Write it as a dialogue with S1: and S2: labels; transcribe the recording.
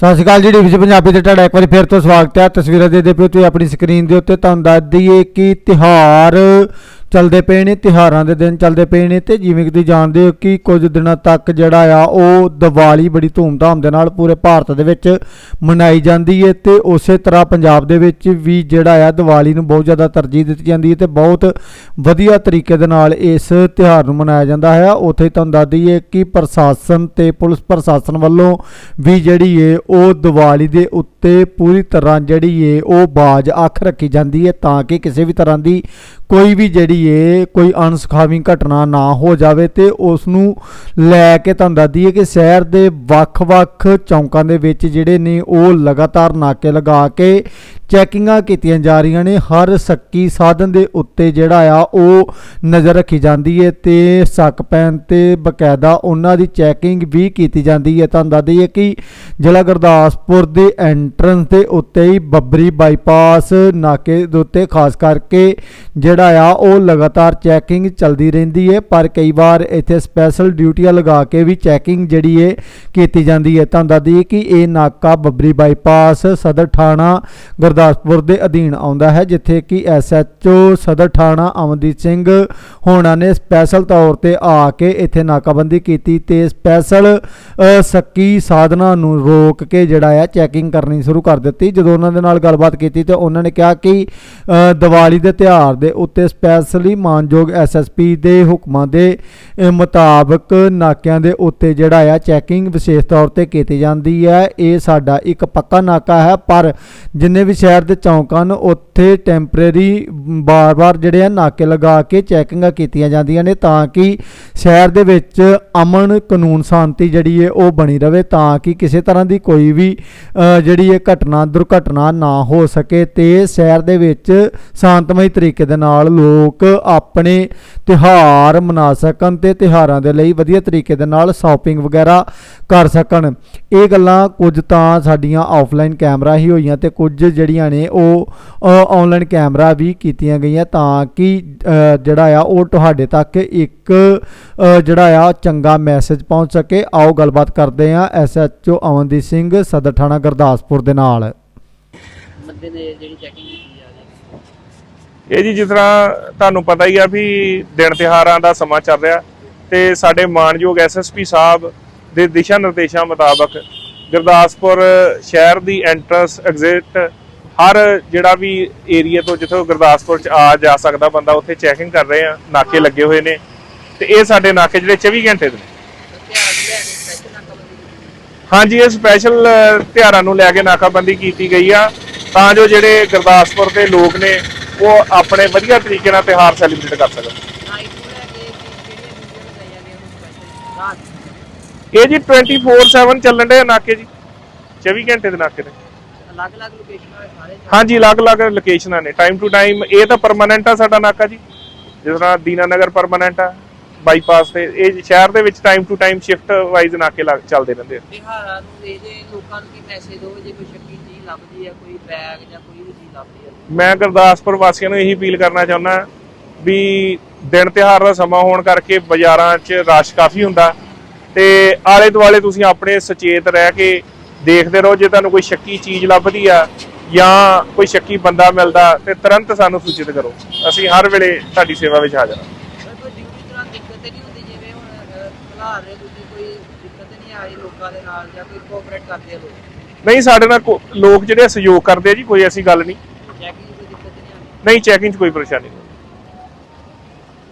S1: ਸਤਿ ਸ਼੍ਰੀ ਅਕਾਲ ਜੀ ਡਿਵੀਜ਼ਨ ਪੰਜਾਬੀ ਤੇ ਤੁਹਾਡਾ ਇੱਕ ਵਾਰੀ ਫਿਰ ਤੋਂ ਸਵਾਗਤ ਹੈ। ਤਸਵੀਰਾਂ ਦੇ ਦੇ ਪਿਓ ਤੁਸੀਂ ਆਪਣੀ ਸਕਰੀਨ ਦੇ ਉੱਤੇ ਤੁਹਾਨੂੰ ਦੱਸ ਦਈਏ ਕਿ ਤਿਹਾਰ ਚੱਲਦੇ ਪਏ ਨੇ ਤਿਹਾਰਾਂ ਦੇ ਦਿਨ ਚੱਲਦੇ ਪਏ ਨੇ ਤੇ ਜਿਵੇਂ ਕਿ ਤੁਸੀਂ ਜਾਣਦੇ ਹੋ ਕਿ ਕੁਝ ਦਿਨਾਂ ਤੱਕ ਜਿਹੜਾ ਆ, ਉਹ ਦੀਵਾਲੀ ਬੜੀ ਧੂਮਧਾਮ ਦੇ ਨਾਲ ਪੂਰੇ ਭਾਰਤ ਦੇ ਵਿੱਚ ਮਨਾਈ ਜਾਂਦੀ ਹੈ ਤੇ ਉਸੇ ਤਰ੍ਹਾਂ ਪੰਜਾਬ ਦੇ ਵਿੱਚ ਵੀ ਜਿਹੜਾ ਆ, ਦੀਵਾਲੀ ਨੂੰ ਬਹੁਤ ਜ਼ਿਆਦਾ ਤਰਜੀਹ ਦਿੱਤੀ ਜਾਂਦੀ ਹੈ ਤੇ ਬਹੁਤ ਵਧੀਆ ਤਰੀਕੇ ਦੇ ਨਾਲ ਇਸ ਤਿਉਹਾਰ ਨੂੰ ਮਨਾਇਆ ਜਾਂਦਾ ਹੈ। ਉੱਥੇ ਤੁਹਾਨੂੰ ਦੱਸ ਦਈਏ ਕਿ ਪ੍ਰਸ਼ਾਸਨ ਤੇ ਪੁਲਿਸ ਪ੍ਰਸ਼ਾਸਨ ਵੱਲੋਂ ਵੀ ਜਿਹੜੀ ਏ, ਉਹ ਦੀਵਾਲੀ ਦੇ ਉੱਤੇ ਪੂਰੀ ਤਰ੍ਹਾਂ ਜਿਹੜੀ ਏ, ਉਹ ਬਾਜ ਅੱਖ ਰੱਖੀ ਜਾਂਦੀ ਹੈ ਤਾਂ ਕਿ ਕਿਸੇ ਵੀ ਤਰ੍ਹਾਂ ਦੀ ਕੋਈ ਵੀ ਜਿਹੜੀ ਏ ਕੋਈ ਅਣਸੁਖਾਵੀ ਘਟਨਾ ਨਾ ਹੋ ਜਾਵੇ ਤੇ ਉਸ ਨੂੰ ਲੈ ਕੇ ਤੁਹਾਨੂੰ ਦੱਸਦੀ ਦਈਏ ਕਿ ਸ਼ਹਿਰ ਦੇ ਵੱਖ-ਵੱਖ ਚੌਂਕਾਂ ਦੇ ਵਿੱਚ ਜਿਹੜੇ ਨੇ ਉਹ ਲਗਾਤਾਰ ਨਾਕੇ ਲਗਾ ਕੇ ਚੈਕਿੰਗਾਂ ਕੀਤੀਆਂ ਜਾ ਰਹੀਆਂ ਨੇ। ਹਰ ਸੱਕੀ ਸਾਧਨ ਦੇ ਉੱਤੇ ਜਿਹੜਾ ਆ, ਉਹ ਨਜ਼ਰ ਰੱਖੀ ਜਾਂਦੀ ਹੈ ਤੇ ਸੱਕ ਪੈਣ ਤੇ ਬਕਾਇਦਾ ਉਹਨਾਂ ਦੀ ਚੈਕਿੰਗ ਵੀ ਕੀਤੀ ਜਾਂਦੀ ਹੈ ਤੁਹਾਨੂੰ ਦੱਸ ਦਈਏ ਕਿ ਜ਼ਿਲ੍ਹਾ ਗੁਰਦਾਸਪੁਰ ਦੇ ਐਂਟਰੈਂਸ ਦੇ ਉੱਤੇ ਹੀ ਬੱਬਰੀ ਬਾਈਪਾਸ ਨਾਕੇ ਦੇ ਉੱਤੇ, ਖਾਸ ਕਰਕੇ ਜਿਹੜਾ ਆ, ਉਹ ਲਗਾਤਾਰ ਚੈਕਿੰਗ ਚੱਲਦੀ ਰਹਿੰਦੀ ਹੈ ਪਰ ਕਈ ਵਾਰ ਇੱਥੇ ਸਪੈਸ਼ਲ ਡਿਊਟੀਆਂ ਲਗਾ ਕੇ ਵੀ ਚੈਕਿੰਗ ਜਿਹੜੀ ਹੈ ਕੀਤੀ ਜਾਂਦੀ ਹੈ ਤੁਹਾਨੂੰ ਦੱਸ ਦਈਏ ਕਿ ਇਹ ਨਾਕਾ ਬੱਬਰੀ ਬਾਈਪਾਸ ਸਦਰ ਥਾਣਾ ਗੁਰਦਾਸਪੁਰ ਗੁਰਦਾਸਪੁਰ ਦੇ ਅਧੀਨ ਆਉਂਦਾ ਹੈ, ਜਿੱਥੇ ਕਿ ਐਸਐਚਓ ਸਦਰ ਥਾਣਾ ਅਮਨਦੀਪ ਸਿੰਘ ਹੋਣਾ ਨੇ ਸਪੈਸ਼ਲ ਤੌਰ ਤੇ ਆ ਕੇ ਇੱਥੇ ਨਾਕਾਬੰਦੀ ਕੀਤੀ ਤੇ ਸਪੈਸ਼ਲ ਸੱਕੀ ਸਾਧਨਾਂ ਨੂੰ ਰੋਕ ਕੇ ਜਿਹੜਾ ਆ ਚੈਕਿੰਗ ਕਰਨੀ ਸ਼ੁਰੂ ਕਰ ਦਿੱਤੀ। ਜਦੋਂ ਉਹਨਾਂ ਦੇ ਨਾਲ ਗੱਲਬਾਤ ਕੀਤੀ ਤੇ ਉਹਨਾਂ ਨੇ ਕਿਹਾ ਕਿ ਦੀਵਾਲੀ ਦੇ ਤਿਉਹਾਰ ਦੇ ਉੱਤੇ ਸਪੈਸ਼ਲੀ ਮਾਨਯੋਗ ਐਸਐਸਪੀ ਦੇ ਹੁਕਮਾਂ ਦੇ ਮੁਤਾਬਕ ਨਾਕਿਆਂ ਦੇ ਉੱਤੇ ਜਿਹੜਾ ਆ ਚੈਕਿੰਗ ਵਿਸ਼ੇਸ਼ ਤੌਰ ਤੇ ਕੀਤੀ ਜਾਂਦੀ ਹੈ। ਇਹ ਸਾਡਾ ਇੱਕ ਪੱਕਾ ਨਾਕਾ ਹੈ, ਪਰ ਜਿੰਨੇ ਵੀ ਸ਼ਹਿਰ ਦੇ ਚੌਂਕ ਹਨ ਉੱਥੇ ਟੈਂਪਰੇਰੀ ਬਾਰ-ਬਾਰ ਜਿਹੜੇ ਆ ਨਾਕੇ ਲਗਾ ਕੇ ਚੈਕਿੰਗਾਂ ਕੀਤੀਆਂ ਜਾਂਦੀਆਂ ਨੇ ਤਾਂ ਕਿ ਸ਼ਹਿਰ ਦੇ ਵਿੱਚ ਅਮਨ ਕਾਨੂੰਨ ਸ਼ਾਂਤੀ ਜਿਹੜੀ ਹੈ ਉਹ ਬਣੀ ਰਵੇ ਤਾਂ ਕਿ ਕਿਸੇ ਤਰ੍ਹਾਂ ਦੀ ਕੋਈ ਵੀ ਜਿਹੜੀ ਇਹ ਘਟਨਾ, ਦੁਰਘਟਨਾ ਨਾ ਹੋ ਸਕੇ ਤੇ ਸ਼ਹਿਰ ਦੇ ਵਿੱਚ ਸ਼ਾਂਤਮਈ ਤਰੀਕੇ ਦੇ ਨਾਲ ਲੋਕ ਆਪਣੇ ਤਿਹਾਰ ਮਨਾ ਸਕਣ ਤੇ ਤਿਹਾਰਾਂ ਦੇ ਲਈ ਵਧੀਆ ਤਰੀਕੇ ਦੇ ਨਾਲ ਸ਼ਾਪਿੰਗ ਵਗੈਰਾ ਕਰ ਸਕਣ। ਇਹ ਗੱਲਾਂ ਕੁਝ ਤਾਂ ਸਾਡੀਆਂ ਆਫਲਾਈਨ ਕੈਮਰਾ ਹੀ ਹੋਈਆਂ ਤੇ ਕੁਝ ਜਿਹੜੀਆਂ ਨੇ ਉਹ ਆਨਲਾਈਨ ਕੈਮਰਾ ਵੀ ਕੀਤੀਆਂ ਗਈਆਂ ਤਾਂ ਕਿ ਜਿਹੜਾ ਆ ਉਹ ਤੁਹਾਡੇ ਤੱਕ ਇੱਕ ਜਿਹੜਾ ਆ ਚੰਗਾ ਮੈਸੇਜ ਪਹੁੰਚ ਸਕੇ। ਆਓ ਗੱਲਬਾਤ ਕਰਦੇ ਆ ਐਸਐਚਓ ਅਮਨਦੀਪ ਸਿੰਘ ਸਦਰ ਥਾਣਾ ਗੁਰਦਾਸਪੁਰ ਦੇ ਨਾਲ।
S2: ਬੰਦੇ ਨੇ ਜਿਹੜੀ ਚੈਕਿੰਗ ਕੀਤੀ ਜਾ? ਰਹੀ ਹੈ
S3: ਇਹ ਜੀ ਜਿਸ ਤਰ੍ਹਾਂ ਤੁਹਾਨੂੰ ਪਤਾ ਹੀ ਆ ਵੀ ਦਿਨ ਤਿਹਾਰਾਂ ਦਾ ਸਮਾਂ ਚੱਲ ਰਿਹਾ ਤੇ ਸਾਡੇ ਮਾਨਯੋਗ ਐਸਐਸਪੀ ਸਾਹਿਬ ਦੇ ਦਿਸ਼ਾ ਨਿਰਦੇਸ਼ਾਂ ਮੁਤਾਬਕ ਗੁਰਦਾਸਪੁਰ ਸ਼ਹਿਰ ਦੀ ਐਂਟਰੈਂਸ ਐਗਜ਼ਿਟ ਹਰ ਜਿਹੜਾ ਵੀ ਏਰੀਆ ਤੋਂ ਜਿੱਥੋਂ ਗੁਰਦਾਸਪੁਰ ਚ ਆ ਜਾ ਸਕਦਾ ਬੰਦਾ ਉੱਥੇ ਚੈਕਿੰਗ ਕਰ ਰਹੇ ਆ ਨਾਕੇ ਲੱਗੇ ਹੋਏ ਨੇ। ਤੇ ਇਹ ਸਾਡੇ ਨਾਕੇ ਜਿਹੜੇ 24 ਘੰਟੇ ਦੇ ਨੇ। ਹਾਂਜੀ ਇਹ ਸਪੈਸ਼ਲ ਤਿਉਹਾਰਾਂ ਨੂੰ ਲੈ ਕੇ ਨਾਕਾਬੰਦੀ ਕੀਤੀ ਗਈ ਆ। ਤਾਂ ਜੋ ਜਿਹੜੇ ਗੁਰਦਾਸਪੁਰ ਦੇ ਲੋਕ ਨੇ ਉਹ ਆਪਣੇ ਵਧੀਆ ਤਰੀਕੇ ਨਾਲ ਤਿਉਹਾਰ ਸੈਲੀਬ੍ਰੇਟ ਕਰ ਸਕਣ। ਇਹ ਜੀ 24/7 ਚੱਲਣ ਦੇ ਨਾਕੇ ਜੀ। 24 ਘੰਟੇ ਦੇ ਨਾਕੇ ਨੇ।
S2: ਅਲੱਗ-ਅਲੱਗ ਲੋਕੇਸ਼ਨਾਂ ਦੇ ਸਾਰੇ
S3: ਹਾਂਜੀ ਅਲੱਗ-ਅਲੱਗ ਲੋਕੇਸ਼ਨਾਂ ਨੇ ਟਾਈਮ ਟੂ ਟਾਈਮ ਇਹ ਤਾਂ ਪਰਮਾਨੈਂਟ ਆ ਸਾਡਾ ਨਾਕਾ ਜੀ। ਜਿਸ ਤਰ੍ਹਾਂ ਦੀਨਾਨਗਰ ਪਰਮਾਨੈਂਟ ਆ ਬਾਈਪਾਸ ਤੇ ਇਹ ਸ਼ਹਿਰ ਦੇ ਵਿੱਚ time to time shift wise ਨਾਕੇ ਲੱਗ- ਚੱਲਦੇ ਰਹਿੰਦੇ ਆ।
S2: ਤਿਉਹਾਰਾਂ ਨੂੰ ਇਹ ਜੇ ਲੋਕਾਂ ਨੂੰ ਕੀ ਮੈਸੇਜ ਦੋ ਜੇ ਕੋਈ ਸ਼ੱਕੀ ਚੀਜ਼ ਲੱਭਦੀ ਹੈ ਕੋਈ ਬੈਗ ਜਾਂ ਕੋਈ ਵੀ ਚੀਜ਼ ਲੱਭਦੀ ਹੈ
S3: ਮੈਂ ਗੁਰਦਾਸਪੁਰ ਵਾਸੀਆਂ ਨੂੰ ਇਹੀ ਅਪੀਲ ਕਰਨਾ ਚਾਹੁੰਦਾ ਵੀ ਦਿਨ ਤਿਉਹਾਰ ਦਾ ਸਮਾਂ ਹੋਣ ਕਰਕੇ ਬਾਜ਼ਾਰਾਂ 'ਚ ਰਸ਼ ਕਾਫੀ ਹੁੰਦਾ ਤੇ ਆਲੇ ਦੁਆਲੇ ਤੁਸੀਂ ਆਪਣੇ ਸੁਚੇਤ ਰਹਿ ਕੇ ਦੇਖਦੇ ਰਹੋ ਜੇ ਤੁਹਾਨੂੰ ਕੋਈ ਸ਼ੱਕੀ ਚੀਜ਼ ਲੱਭਦੀ ਆ ਜਾਂ ਕੋਈ ਸ਼ੱਕੀ ਬੰਦਾ ਮਿਲਦਾ ਤੇ ਤੁਰੰਤ ਸਾਨੂੰ ਸੂਚਿਤ ਕਰੋ। ਅਸੀਂ ਹਰ ਵੇਲੇ ਤੁਹਾਡੀ ਸੇਵਾ ਵਿੱਚ ਹਾਜ਼ਰ ਹਾਂ।
S2: ਪਰ ਕੋਈ ਡਿਊਟੀ ਦੌਰਾਨ ਦਿੱਕਤ ਤਾਂ ਨਹੀਂ ਹੁੰਦੀ ਜਿਵੇਂ ਹੁਣ ਖਲਾਰ ਰਹੇ ਤੁਸੀਂ ਕੋਈ ਦਿੱਕਤ ਨਹੀਂ ਆ ਰਹੀ ਲੋਕਾਂ ਦੇ ਨਾਲ ਜਾਂ ਕੋਈ ਕੋਆਪਰੇਟ ਕਰਦੇ ਆ ਲੋਕ?
S3: ਨਹੀਂ ਸਾਡੇ ਨਾਲ ਕੋ- ਲੋਕ ਜਿਹੜੇ ਸਹਿਯੋਗ ਕਰਦੇ ਆ ਜੀ ਕੋਈ ਐਸੀ ਗੱਲ ਨਹੀਂ।
S2: ਚੈਕਿੰਗ ਕੋਈ ਦਿੱਕਤ ਨਹੀਂ ਆਉਂਦੀ?
S3: ਨਹੀਂ ਚੈਕਿੰਗ 'ਚ ਕੋਈ ਪਰੇਸ਼ਾਨੀ ਨਹੀਂ।